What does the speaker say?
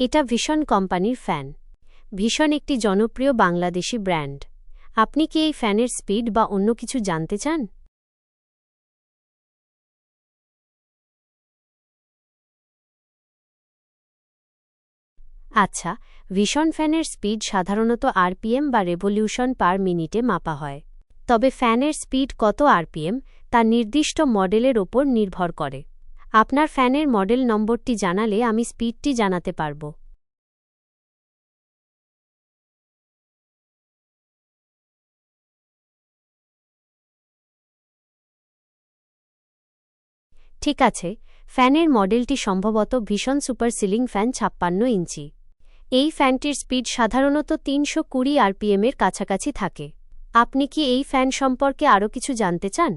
এটা ভীষণ কোম্পানির ফ্যান। ভীষণ একটি জনপ্রিয় বাংলাদেশি ব্র্যান্ড। আপনি কি এই ফ্যানের স্পিড বা অন্য কিছু জানতে চান? আচ্ছা ভীষণ ফ্যানের স্পিড সাধারণত আরপিএম বা রেভলিউশন পার মিনিটে মাপা হয়। তবে ফ্যানের স্পিড কত আরপিএম, তা নির্দিষ্ট মডেলের ওপর নির্ভর করে। আপনার ফ্যানের মডেল নম্বরটি জানালে আমি স্পিডটি জানাতে পারব। ঠিক আছে, ফ্যানের মডেলটি সম্ভবত ভীষণ সুপার সিলিং ফ্যান ছাপ্পান্ন ইঞ্চি। এই ফ্যানটির স্পিড সাধারণত তিনশো কুড়ি আরপিএমের কাছাকাছি থাকে। আপনি কি এই ফ্যান সম্পর্কে আরও কিছু জানতে চান?